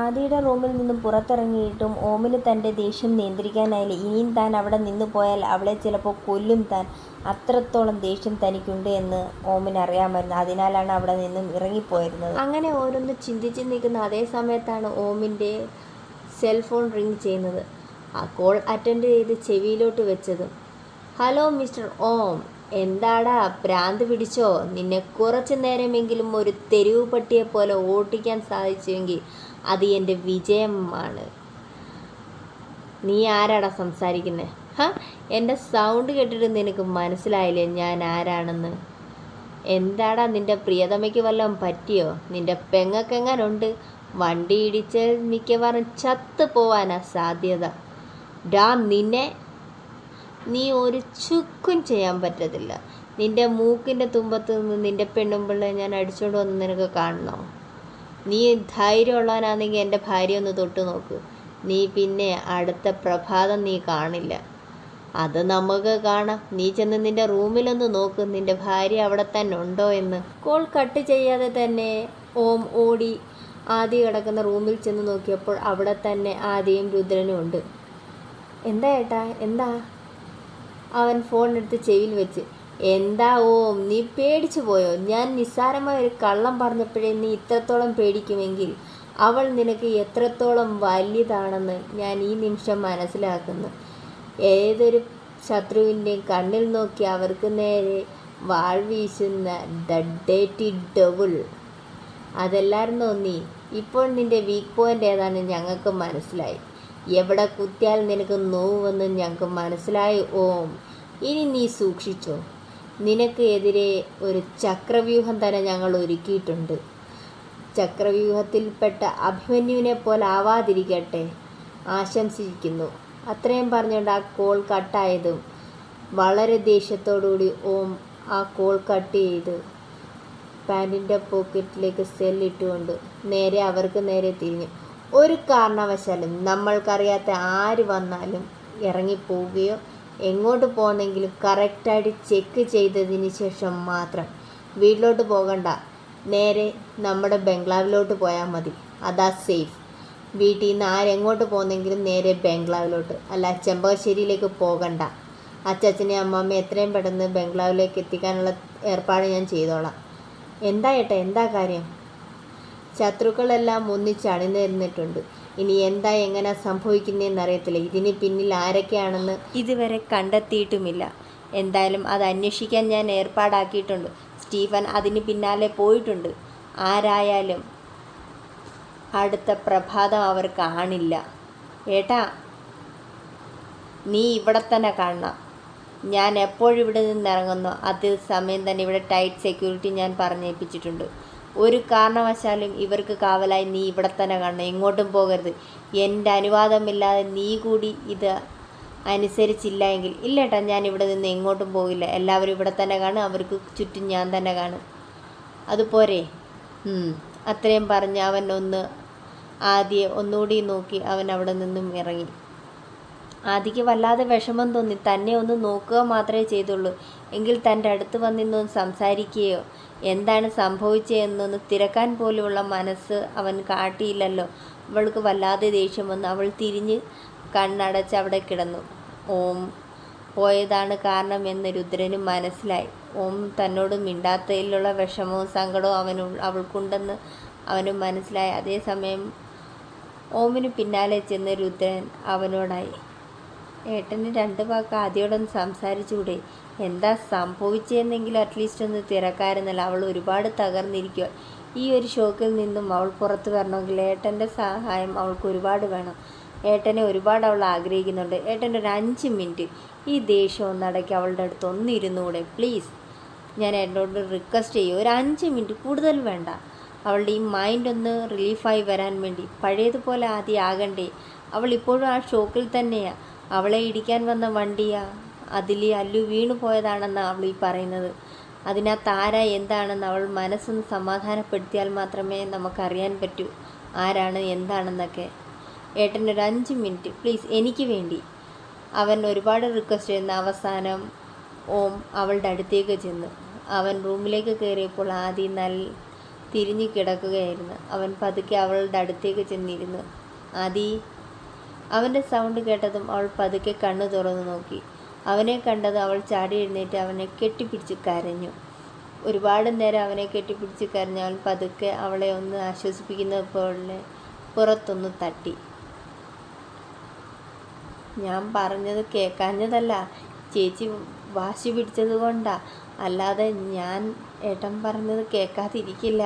ആദിയുടെ റൂമിൽ നിന്നും പുറത്തിറങ്ങിയിട്ടും ഓമിന് തന്റെ ദേഷ്യം നിയന്ത്രിക്കാനായില്ല. ഇനിയും താൻ അവിടെ നിന്ന് പോയാൽ അവളെ ചിലപ്പോൾ കൊല്ലും താൻ. അത്രത്തോളം ദേഷ്യം തനിക്കുണ്ട് എന്ന് ഓമിന് അറിയാമായിരുന്നു. അതിനാലാണ് അവിടെ നിന്നും ഇറങ്ങിപ്പോയിരുന്നത്. അങ്ങനെ ഓരോന്ന് ചിന്തിച്ച് നിൽക്കുന്ന അതേ സമയത്താണ് ഓമിന്റെ സെൽഫോൺ റിങ് ചെയ്യുന്നത്. ആ കോൾ അറ്റൻഡ് ചെയ്ത് ചെവിയിലോട്ട് വെച്ചതും ഹലോ മിസ്റ്റർ ഓം എന്താടാ ഭ്രാന്ത് പിടിച്ചോ? നിന്നെ കുറച്ച് നേരമെങ്കിലും ഒരു തെരുവ് പട്ടിയെ പോലെ ഓട്ടിക്കാൻ സാധിച്ചുവെങ്കിൽ അത് എന്റെ വിജയമാണ്. നീ ആരാടാ സംസാരിക്കുന്നത് ഹ എന്റെ സൗണ്ട് കേട്ടിട്ട് നിനക്ക് മനസ്സിലായില്ലേ ഞാൻ ആരാണെന്ന്? എന്താടാ നിന്റെ പ്രിയതമയ്ക്ക് വല്ലതും പറ്റിയോ? നിന്റെ പെങ്ങക്കെങ്ങനുണ്ട്? വണ്ടി ഇടിച്ച് മിക്കവാറും ചത്ത് പോവാനാ സാധ്യത. ഡാ നിന്നെ നീ ഒരു ചുക്കും ചെയ്യാൻ പറ്റത്തില്ല. നിന്റെ മൂക്കിന്റെ തുമ്പത്ത് നിന്ന് നിന്റെ പെണ്ണുമ്പിള്ളെ ഞാൻ അടിച്ചുകൊണ്ട് വന്ന് നിനക്ക് കാണണോ? നീ ധൈര്യമുള്ളവനാണെങ്കിൽ എന്റെ ഭാര്യ ഒന്ന് തൊട്ട് നോക്ക്. നീ പിന്നെ അടുത്ത പ്രഭാതം നീ കാണില്ല. അത് നമുക്ക് കാണാം. നീ ചെന്ന് നിന്റെ റൂമിലൊന്ന് നോക്ക്. നിന്റെ ഭാര്യ അവിടെ തന്നെ ഉണ്ടോ എന്ന്. കോൾ കട്ട് ചെയ്യാതെ തന്നെ ഓം ഓടി ആദി കിടക്കുന്ന റൂമിൽ ചെന്ന് നോക്കിയപ്പോൾ അവിടെ തന്നെ ആദിയും രുദ്രനും ഉണ്ട്. എന്താ ഏട്ടാ? എന്താ? അവൻ ഫോൺ എടുത്ത് ചെവിയിൽ വെച്ച്. എന്താ ഓം നീ പേടിച്ചു പോയോ? ഞാൻ നിസ്സാരമായ ഒരു കള്ളം പറഞ്ഞപ്പോഴേ നീ ഇത്രത്തോളം പേടിക്കുമെങ്കിൽ അവൾ നിനക്ക് എത്രത്തോളം വലിയതാണെന്ന് ഞാൻ ഈ നിമിഷം മനസ്സിലാക്കുന്നു. ഏതൊരു ശത്രുവിന്റെയും കണ്ണിൽ നോക്കി അവർക്ക് നേരെ വാൾ വീശുന്ന ഡേറ്റി ഡബിൾ അതല്ലായിരുന്നോ നീ? ഇപ്പോൾ നിന്റെ വീക്ക് പോയിന്റ് ഏതാണെന്ന് ഞങ്ങൾക്ക് മനസ്സിലായി. എവിടെ കുത്തിയാൽ നിനക്ക് നോവുമെന്ന് ഞങ്ങൾക്ക് മനസ്സിലായി ഓം. ഇനി നീ സൂക്ഷിച്ചോ? നിനക്ക് എതിരെ ഒരു ചക്രവ്യൂഹം തന്നെ ഞങ്ങൾ ഒരുക്കിയിട്ടുണ്ട്. ചക്രവ്യൂഹത്തിൽപ്പെട്ട അഭിമന്യുവിനെ പോലെ ആവാതിരിക്കട്ടെ ആശംസിക്കുന്നു. അത്രയും പറഞ്ഞുകൊണ്ട് ആ കോൾ കട്ടായതും വളരെ ദേഷ്യത്തോടുകൂടി ഓം ആ കോൾ കട്ട് ചെയ്ത് പാന്റിന്റെ പോക്കറ്റിലേക്ക് സെല്ലിട്ടുകൊണ്ട് നേരെ അവർക്ക് നേരെ തിരിഞ്ഞു. ഒരു കാരണവശാലും നമ്മൾക്കറിയാത്ത ആര് വന്നാലും ഇറങ്ങിപ്പോവുകയോ എങ്ങോട്ട് പോകുന്നെങ്കിലും കറക്റ്റായിട്ട് ചെക്ക് ചെയ്തതിന് ശേഷം മാത്രം വീട്ടിലോട്ട് പോകണ്ട. നേരെ നമ്മുടെ ബംഗ്ലാവിലോട്ട് പോയാൽ മതി. അതാ സേഫ് വീട്ടിൽ നിന്ന് ആരെങ്ങോട്ട് പോകുന്നെങ്കിലും നേരെ ബംഗ്ലാവിലോട്ട്. അല്ല ചെമ്പകശ്ശേരിയിലേക്ക് പോകണ്ട. അച്ചച്ചനെ അമ്മമ്മ എത്രയും പെട്ടെന്ന് ബംഗ്ലാവിലേക്ക് എത്തിക്കാനുള്ള ഏർപ്പാട് ഞാൻ ചെയ്തോളാം. എന്താ ഏട്ടാ എന്താ കാര്യം? ശത്രുക്കളെല്ലാം ഒന്നിച്ച് അണിനിരന്നിട്ടുണ്ട്. ഇനി എന്താ എങ്ങനെ സംഭവിക്കുന്നതെന്ന് അറിയത്തില്ല. ഇതിന് പിന്നിൽ ആരൊക്കെയാണെന്ന് ഇതുവരെ കണ്ടെത്തിയിട്ടുമില്ല. എന്തായാലും അത് അന്വേഷിക്കാൻ ഞാൻ ഏർപ്പാടാക്കിയിട്ടുണ്ട്. സ്റ്റീഫൻ അതിന് പിന്നാലെ പോയിട്ടുണ്ട്. ആരായാലും അടുത്ത പ്രഭാതം അവർ കാണില്ല. ഏട്ടാ നീ ഇവിടെ തന്നെ കാണണം. ഞാൻ എപ്പോഴിവിടെ നിന്ന് ഇറങ്ങുന്നു അതേ സമയം തന്നെ ഇവിടെ ടൈറ്റ് സെക്യൂരിറ്റി ഞാൻ പറഞ്ഞേൽപ്പിച്ചിട്ടുണ്ട് ഒരു കാരണവശാലും ഇവർക്ക് കാവലായി നീ ഇവിടെ തന്നെ കാണണം. എങ്ങോട്ടും പോകരുത്. എന്റെ അനുവാദമില്ലാതെ നീ കൂടി ഇത് അനുസരിച്ചില്ല എങ്കിൽ. ഇല്ലേട്ടാ ഞാൻ ഇവിടെ നിന്ന് എങ്ങോട്ടും പോകില്ല. എല്ലാവരും ഇവിടെ തന്നെ കാണും. അവർക്ക് ചുറ്റും ഞാൻ തന്നെ കാണും. അതുപോരെ. അത്രയും പറഞ്ഞ് അവൻ ഒന്ന് ആദ്യം ഒന്നുകൂടി നോക്കി അവൻ അവിടെ നിന്നും ഇറങ്ങി. ആദിക്ക് വല്ലാതെ വിഷമം തോന്നി. തന്നെ ഒന്ന് നോക്കുക മാത്രമേ ചെയ്തുള്ളൂ. എങ്കിൽ തന്റെ അടുത്ത് വന്നിന്നൊന്ന് സംസാരിക്കുകയോ? എന്താണ് സംഭവിച്ചതെന്നൊന്ന് തിരക്കാൻ പോലുമുള്ള മനസ്സ് അവൻ കാട്ടിയില്ലല്ലോ. അവൾക്ക് വല്ലാതെ ദേഷ്യം വന്നു. അവൾ തിരിഞ്ഞ് കണ്ണടച്ച് അവിടെ കിടന്നു. ഓം പോയതാണ് കാരണം എന്ന് രുദ്രന് മനസ്സിലായി. ഓം തന്നോട് മിണ്ടാത്തതിലുള്ള വിഷമവും സങ്കടവും അവനു അവൾക്കുണ്ടെന്ന് അവനും മനസ്സിലായി. അതേസമയം ഓമിന് പിന്നാലെ ചെന്ന് രുദ്രൻ അവനോടായി. ഏട്ടന് രണ്ട് വാക്ക് ആദ്യോടൊന്ന് സംസാരിച്ചുകൂടെ? എന്താ സംഭവിച്ചതെന്നെങ്കിലും അറ്റ്ലീസ്റ്റ് ഒന്ന് തിരക്കാരുന്നല്ല അവൾ ഒരുപാട് തകർന്നിരിക്കുക ഈ ഒരു ഷോക്കിൽ നിന്നും അവൾ പുറത്തു വരണമെങ്കിൽ ഏട്ടന്റെ സഹായം അവൾക്ക് ഒരുപാട് വേണം. ഏട്ടനെ ഒരുപാട് അവൾ ആഗ്രഹിക്കുന്നുണ്ട്. ഏട്ടന്റെ ഒരു അഞ്ച് മിനിറ്റ്. ഈ ദേഷ്യം ഒന്നടക്കി അവളുടെ അടുത്ത് ഒന്നിരുന്നുകൂടെ പ്ലീസ് ഞാൻ എന്നോട് റിക്വസ്റ്റ് ചെയ്യും. ഒരു അഞ്ച് മിനിറ്റ് കൂടുതൽ വേണ്ട. അവളുടെ ഈ മൈൻഡ് ഒന്ന് റിലീഫായി വരാൻ വേണ്ടി. പഴയതുപോലെ ആദ്യം ആകണ്ടേ. അവൾ ഇപ്പോഴും ആ ഷോക്കിൽ തന്നെയാണ് അവളെ ഇടിക്കാൻ വന്ന വണ്ടിയാ. അതിൽ അല്ലു വീണു പോയതാണെന്ന് അവൾ ഈ പറയുന്നത്. അതിനകത്ത് ആരാ എന്താണെന്ന് അവൾ മനസ്സൊന്ന് സമാധാനപ്പെടുത്തിയാൽ മാത്രമേ നമുക്കറിയാൻ പറ്റൂ. ആരാണ് എന്താണെന്നൊക്കെ. ഏട്ടൻ അഞ്ച് മിനിറ്റ് പ്ലീസ് എനിക്ക് വേണ്ടി. അവൻ ഒരുപാട് റിക്വസ്റ്റ് ചെയ്യുന്ന. അവസാനം ഓം അവളുടെ അടുത്തേക്ക് ചെന്നു. അവൻ റൂമിലേക്ക് കയറിയപ്പോൾ ആദ്യം നല്ല തിരിഞ്ഞു കിടക്കുകയായിരുന്നു. അവൻ പതുക്കെ അവളുടെ അടുത്തേക്ക് ചെന്നിരുന്നു. ആദി അവന്റെ സൗണ്ട് കേട്ടതും അവൾ പതുക്കെ കണ്ണു തുറന്നു നോക്കി. അവനെ കണ്ടത് അവൾ ചാടി എഴുന്നേറ്റ് അവനെ കെട്ടിപ്പിടിച്ച് കരഞ്ഞു. ഒരുപാട് നേരം അവനെ കെട്ടിപ്പിടിച്ച് കരഞ്ഞ അവൻ പതുക്കെ അവളെ ഒന്ന് ആശ്വസിപ്പിക്കുന്നത് പോലെ പുറത്തൊന്ന് തട്ടി. ഞാൻ പറഞ്ഞത് കേൾക്കാഞ്ഞതല്ല. ചേച്ചി വാശി പിടിച്ചത് കൊണ്ടാ. അല്ലാതെ ഞാൻ ഏട്ടൻ പറഞ്ഞത് കേൾക്കാതിരിക്കില്ല.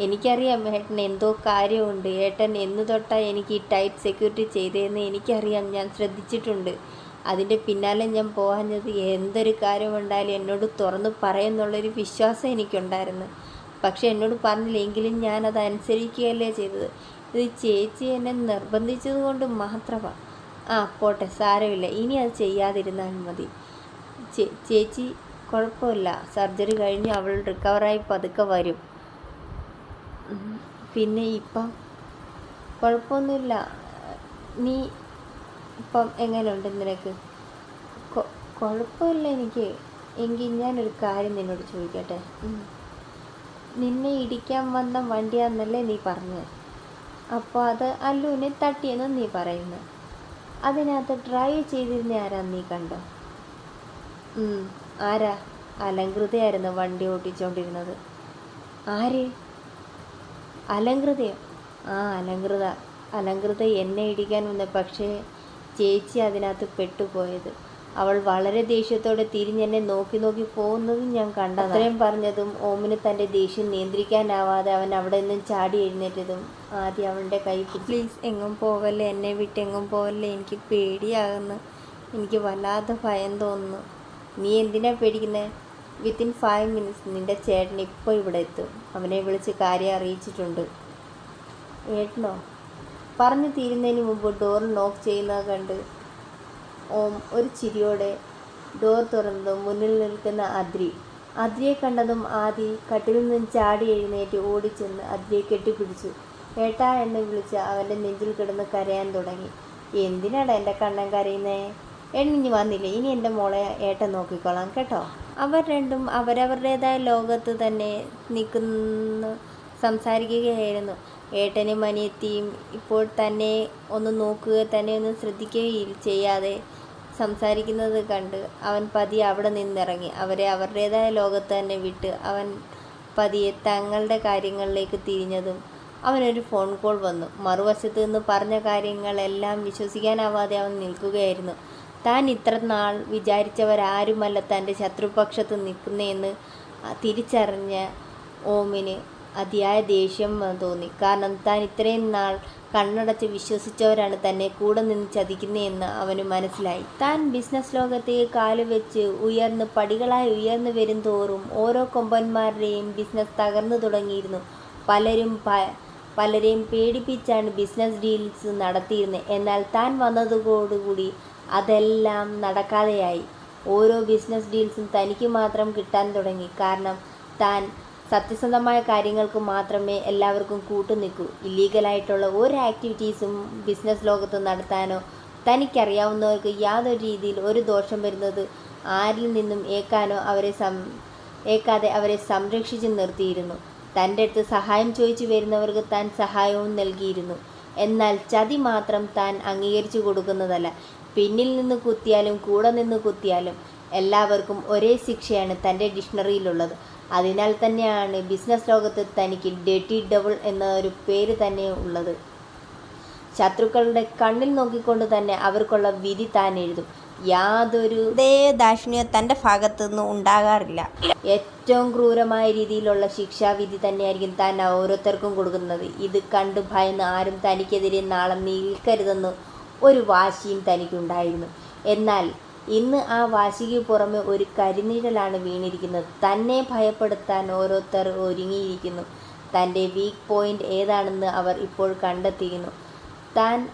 എനിക്കറിയാം ഏട്ടൻ എന്തോ കാര്യമുണ്ട്. ഏട്ടൻ എന്നു തൊട്ടാ എനിക്ക് ഈ ടൈറ്റ് സെക്യൂരിറ്റി ചെയ്തതെന്ന് എനിക്കറിയാം. ഞാൻ ശ്രദ്ധിച്ചിട്ടുണ്ട്. അതിന്റെ പിന്നാലെ ഞാൻ പോകാഞ്ഞത് എന്തൊരു കാര്യമുണ്ടായാലും എന്നോട് തുറന്ന് പറയുമെന്നുള്ളൊരു വിശ്വാസം എനിക്കുണ്ടായിരുന്നു. പക്ഷെ എന്നോട് പറഞ്ഞില്ലെങ്കിലും ഞാനത് അനുസരിക്കുകയല്ലേ ചെയ്തത്. ഇത് ചേച്ചി എന്നെ നിർബന്ധിച്ചത് കൊണ്ട് മാത്രമാണ് ആ പോട്ടെ. സാരമില്ല. ഇനി അത് ചെയ്യാതിരുന്നാൽ മതി. ചേച്ചി കുഴപ്പമില്ല. സർജറി കഴിഞ്ഞ് അവൾ റിക്കവറായി പതുക്കെ വരും. പിന്നെ ഇപ്പം കുഴപ്പമൊന്നുമില്ല. നീ ഇപ്പം എങ്ങനെയുണ്ട് നിനക്ക്? കുഴപ്പമില്ല എനിക്ക്. എങ്കിൽ ഞാനൊരു കാര്യം നിന്നോട് ചോദിക്കട്ടെ? നിന്നെ ഇടിക്കാൻ വന്ന വണ്ടിയാണെന്നല്ലേ നീ പറഞ്ഞത് അപ്പോൾ അത് അല്ലുവിനെ തട്ടിയെന്ന് നീ പറയുന്നു. അതിനകത്ത് ഡ്രൈവ് ചെയ്തിരുന്ന ആരാ നീ കണ്ടോ? ആരാ? അലങ്കൃതയായിരുന്നു വണ്ടി ഓട്ടിച്ചുകൊണ്ടിരുന്നത് ആര്? അലങ്കൃതയോ ആ അലങ്കൃത അലങ്കൃത എന്നെ ഇടിക്കാൻ വന്ന പക്ഷേ ചേച്ചി അതിനകത്ത് പെട്ടുപോയത്. അവൾ വളരെ ദേഷ്യത്തോടെ തിരിഞ്ഞെന്നെ നോക്കി നോക്കി പോകുന്നതും ഞാൻ കണ്ട അത്രയും പറഞ്ഞതും ഓമിന് തന്റെ ദേഷ്യം നിയന്ത്രിക്കാനാവാതെ അവൻ അവിടെ നിന്നും ചാടി എഴുന്നേറ്റതും ആദ്യം അവളുടെ കൈ പ്ലീസ് എങ്ങും പോകല്ലേ? എന്നെ വിട്ട് എങ്ങും പോകല്ലേ? എനിക്ക് പേടിയാകുന്നു. എനിക്ക് വല്ലാത്ത ഭയം തോന്നുന്നു. നീ എന്തിനാ പേടിക്കുന്നത് വിത്തിൻ ഫൈവ് മിനിറ്റ്സ് നിന്റെ ചേട്ടൻ ഇപ്പോൾ ഇവിടെ എത്തും. അവനെ വിളിച്ച് കാര്യം അറിയിച്ചിട്ടുണ്ട്. ഏട്ടനോ? പറഞ്ഞു തീരുന്നതിന് മുമ്പ് ഡോർ നോക്ക് ചെയ്യുന്നത് കണ്ട് ഓം ഒരു ചിരിയോടെ ഡോർ തുറന്നതും മുന്നിൽ നിൽക്കുന്ന അദ്രി. അദ്രിയെ കണ്ടതും ആദി കട്ടിലിൽ നിന്ന് ചാടി എഴുന്നേറ്റ് ഓടിച്ചെന്ന് അദ്രിയെ കെട്ടിപ്പിടിച്ചു. ഏട്ടാ എന്ന് വിളിച്ച് അവന്റെ നെഞ്ചിൽ കിടന്ന് കരയാൻ തുടങ്ങി. എന്തിനാടാ എന്റെ കണ്ണൻ കരയുന്നേ? എണ്ണിഞ്ഞ് വന്നില്ലേ? ഇനി എന്റെ മോളെ ഏട്ടൻ നോക്കിക്കോളാം കേട്ടോ? അവർ രണ്ടും അവരവരുടേതായ ലോകത്ത് തന്നെ നിൽക്കുന്നു സംസാരിക്കുകയായിരുന്നു. ഏട്ടനും അനിയത്തിയും ഇപ്പോൾ തന്നെ ഒന്ന് നോക്കുക തന്നെ ഒന്ന് ശ്രദ്ധിക്കുകയും ചെയ്യാതെ സംസാരിക്കുന്നത് കണ്ട് അവൻ പതിയെ അവിടെ നിന്നിറങ്ങി. അവരെ അവരുടേതായ ലോകത്ത് തന്നെ വിട്ട് അവൻ പതിയെ തങ്ങളുടെ കാര്യങ്ങളിലേക്ക് തിരിഞ്ഞതും അവനൊരു ഫോൺ കോൾ വന്നു. മറുവശത്ത് നിന്ന് പറഞ്ഞ കാര്യങ്ങളെല്ലാം വിശ്വസിക്കാനാവാതെ അവൻ നിൽക്കുകയായിരുന്നു. താൻ ഇത്ര നാൾ വിചാരിച്ചവരാരുമല്ല തന്റെ ശത്രുപക്ഷത്ത് നിൽക്കുന്നതെന്ന് തിരിച്ചറിഞ്ഞ ഓമിന് അതിയായ ദേഷ്യം തോന്നി. കാരണം താൻ ഇത്രയും നാൾ കണ്ണടച്ച് വിശ്വസിച്ചവരാണ് തന്നെ കൂടെ നിന്ന് ചതിക്കുന്നതെന്ന് അവന് മനസ്സിലായി. താൻ ബിസിനസ് ലോകത്തെ കാലുവെച്ച് ഉയർന്ന് പടികളായി ഉയർന്നു വരും തോറും ഓരോ കൊമ്പന്മാരുടെയും ബിസിനസ് തകർന്നു തുടങ്ങിയിരുന്നു. പലരും പലരെയും പേടിപ്പിച്ചാണ് ബിസിനസ് ഡീൽസ് നടത്തിയിരുന്നത് എന്നാൽ താൻ വന്നതോടുകൂടി അതെല്ലാം നടക്കാതെയായി. ഓരോ ബിസിനസ് ഡീൽസും തനിക്ക് മാത്രം കിട്ടാൻ തുടങ്ങി. കാരണം താൻ സത്യസന്ധമായ കാര്യങ്ങൾക്ക് മാത്രമേ എല്ലാവർക്കും കൂട്ടുനിൽക്കൂ ഇല്ലീഗലായിട്ടുള്ള ഒരു ആക്ടിവിറ്റീസും ബിസിനസ് ലോകത്ത് നടത്താനോ തനിക്കറിയാവുന്നവർക്ക് യാതൊരു രീതിയിൽ ഒരു ദോഷം വരുന്നത് ആരിൽ നിന്നും ഏക്കാനോ അവരെ സം ഏക്കാതെ അവരെ സംരക്ഷിച്ചു നിർത്തിയിരുന്നു. തന്റെ അടുത്ത് സഹായം ചോദിച്ചു വരുന്നവർക്ക് താൻ സഹായവും നൽകിയിരുന്നു. എന്നാൽ ചതി മാത്രം താൻ അംഗീകരിച്ചു കൊടുക്കുന്നതല്ല. പിന്നിൽ നിന്ന് കുത്തിയാലും കൂടെ നിന്ന് കുത്തിയാലും എല്ലാവർക്കും ഒരേ ശിക്ഷയാണ് തന്റെ ഡിക്ഷണറിയിലുള്ളത്. അതിനാൽ തന്നെയാണ് ബിസിനസ് ലോകത്ത് തനിക്ക് ഡെട്ടി ഡബിൾ എന്ന ഒരു പേര് തന്നെ ഉള്ളത്. ശത്രുക്കളുടെ കണ്ണിൽ നോക്കിക്കൊണ്ട് തന്നെ അവർക്കുള്ള വിധി താൻ എഴുതും. യാതൊരു ദാക്ഷിണ്യോ തന്റെ ഭാഗത്തു നിന്ന് ഉണ്ടാകാറില്ല. ഏറ്റവും ക്രൂരമായ രീതിയിലുള്ള ശിക്ഷാവിധി തന്നെയായിരിക്കും താൻ ഓരോരുത്തർക്കും കൊടുക്കുന്നത്. ഇത് കണ്ട് ഭയന്ന് ആരും തനിക്കെതിരെ നാളെ നിൽക്കരുതെന്ന് ഒരു വാശിയും തനിക്കുണ്ടായിരുന്നു. എന്നാൽ ഇന്ന് ആ വാശിക്ക് പുറമെ ഒരു കരിനിഴലാണ് വീണിരിക്കുന്നത്. തന്നെ ഭയപ്പെടുത്താൻ ഓരോരുത്തർ ഒരുങ്ങിയിരിക്കുന്നു. തന്റെ വീക്ക് പോയിന്റ് ഏതാണെന്ന് അവർ ഇപ്പോൾ കണ്ടെത്തിയിരുന്നു. താൻ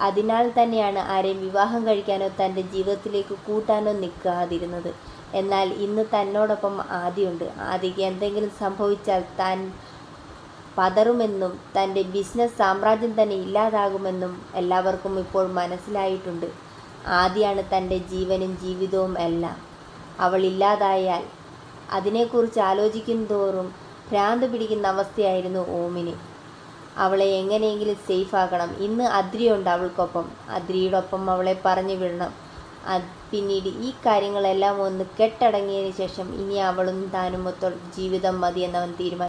അതിനാൽ തന്നെയാണ് ആരെയും വിവാഹം കഴിക്കാനോ തന്റെ ജീവിതത്തിലേക്ക് കൂട്ടാനോ നിൽക്കാതിരുന്നത്. എന്നാൽ ഇന്ന് തന്നോടൊപ്പം ആദിയുണ്ട്. ആദിക്ക് എന്തെങ്കിലും സംഭവിച്ചാൽ താൻ പതറുമെന്നും തന്റെ ബിസിനസ് സാമ്രാജ്യം തന്നെ ഇല്ലാതാകുമെന്നും എല്ലാവർക്കും ഇപ്പോൾ മനസ്സിലായിട്ടുണ്ട്. ആദ്യമാണ് തന്റെ ജീവനും ജീവിതവും എല്ലാം. അവൾ ഇല്ലാതായാൽ അതിനെക്കുറിച്ച് ആലോചിക്കും തോറും ഭ്രാന്ത് പിടിക്കുന്ന അവസ്ഥയായിരുന്നു ഓമിന്. അവളെ എങ്ങനെയെങ്കിലും സേഫ് ആക്കണം ഇന്ന് അദ്രിയുണ്ട് അവൾക്കൊപ്പം. അദ്രിയോടൊപ്പം അവളെ പറഞ്ഞു വിടണം. പിന്നീട് ഈ കാര്യങ്ങളെല്ലാം ഒന്ന് കെട്ടടങ്ങിയതിന് ശേഷം ഇനി അവളും താനും മൊത്തം ജീവിതം മതി എന്നവൻ തീരുമാനിച്ചു.